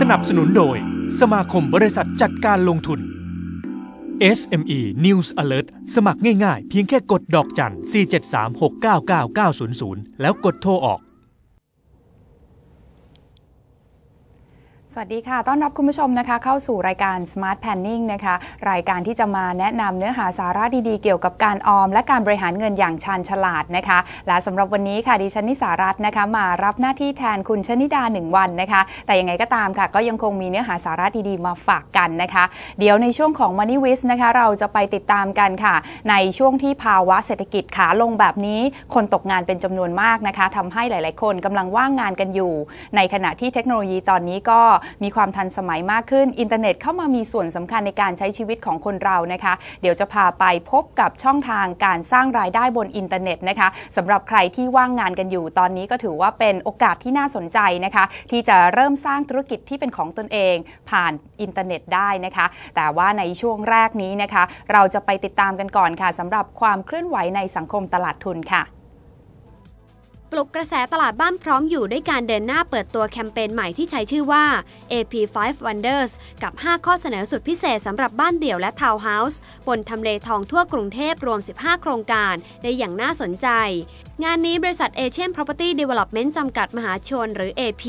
สนับสนุนโดย สมาคมบริษัทจัดการลงทุน SME News Alert สมัครง่ายๆ เพียงแค่กดดอกจัน 473699900 แล้วกดโทรออก สวัสดีค่ะ ต้อนรับคุณผู้ชมนะคะ เข้าสู่รายการ Smart Planning นะคะ รายการที่จะมาแนะนำเนื้อหาสาระดีๆ เกี่ยวกับการออม และการบริหารเงินอย่างชาญฉลาดนะคะ และสำหรับวันนี้ค่ะ ดิฉันนิสารัตน์นะคะ มารับหน้าที่แทนคุณชนิดาหนึ่งวันนะคะ แต่ยังไงก็ตามค่ะ ก็ยังคงมีเนื้อหาสาระดีๆ มาฝากกันนะคะ เดี๋ยวในช่วงของ Money w i z นะคะ เราจะไปติดตามกันค่ะ ในช่วงที่ภาวะเศรษฐกิจขาลงแบบนี้ คนตกงานเป็นจำนวนมากนะคะทำให้หลาย ๆ คนกำลังว่างงานกันอยู่ ในขณะที่เทคโนโลยีตอนนี้ก็มีความทันสมัยมากขึ้น อินเทอร์เน็ตเข้ามามีส่วนสำคัญในการใช้ชีวิตของคนเรานะคะ เดี๋ยวจะพาไปพบกับช่องทางการสร้างรายได้บนอินเทอร์เน็ตนะคะสำหรับใครที่ว่างงานกันอยู่ตอนนี้ก็ถือว่าเป็นโอกาสที่น่าสนใจนะคะ ที่จะเริ่มสร้างธุรกิจที่เป็นของตนเอง ผ่านอินเทอร์เน็ตได้นะคะ แต่ว่าในช่วงแรกนี้นะคะ เราจะไปติดตามกันก่อนค่ะสำหรับความเคลื่อนไหวในสังคมตลาดทุนค่ะ ปลุกกระแสตลาดบ้านพร้อมอยู่ด้วยการเดินหน้าเปิดตัวแคมเปญใหม่ที่ใช้ชื่อว่า AP5 Wonders กับ 5 ข้อเสนอสุดพิเศษสำหรับบ้านเดี่ยวและทาวน์เฮาส์บนทำเลทองทั่วกรุงเทพรวม 15 โครงการได้อย่างน่าสนใจ งานนี้บริษัทเอเชียน Property Development จำกัดมหาชน หรือ AP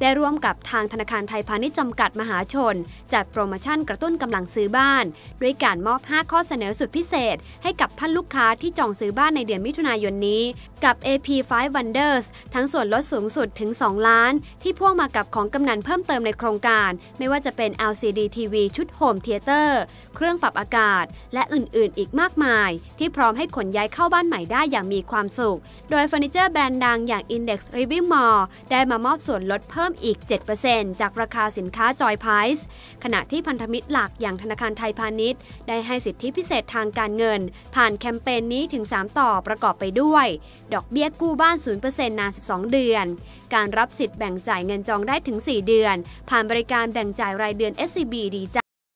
ได้ร่วมกับทางธนาคารไทยพาณิชย์จำกัดมหาชน จัดโปรโมชั่นกระตุ้นกำลังซื้อบ้าน ด้วยการมอบ 5 ข้อเสนอสุดพิเศษ ให้กับท่านลูกค้าที่จองซื้อบ้านในเดือนมิถุนายนนี้ กับ AP5 Wonders ทั้งส่วนลดสูงสุดถึง 2 ล้าน ที่พ่วงมากับของกำนันเพิ่มเติมในโครงการ ไม่ว่าจะเป็น LCD TV ชุด Home Theater เครื่องปรับอากาศ และอื่นๆ อีกมากมาย ที่พร้อมให้ขนย้ายเข้าบ้านใหม่ได้อย่างมีความสุขโดยเฟอร์นิเจอร์แบรนด์ดังอย่าง Index Living Mall ได้มามอบส่วนลดเพิ่มอีก 7%จากราคาสินค้า Joy Price ขณะที่พันธมิตรหลักอย่างธนาคารไทยพาณิชย์ ได้ให้สิทธิพิเศษทางการเงิน ผ่านแคมเปญนี้ถึง 3 ต่อประกอบไปด้วย ดอกเบี้ยกู้บ้าน 0%นาน 12 เดือน การรับสิทธิ์แบ่งจ่ายเงินจองได้ถึง 4 เดือน ผ่านบริการแบ่งจ่ายรายเดือน SCB ดีใจ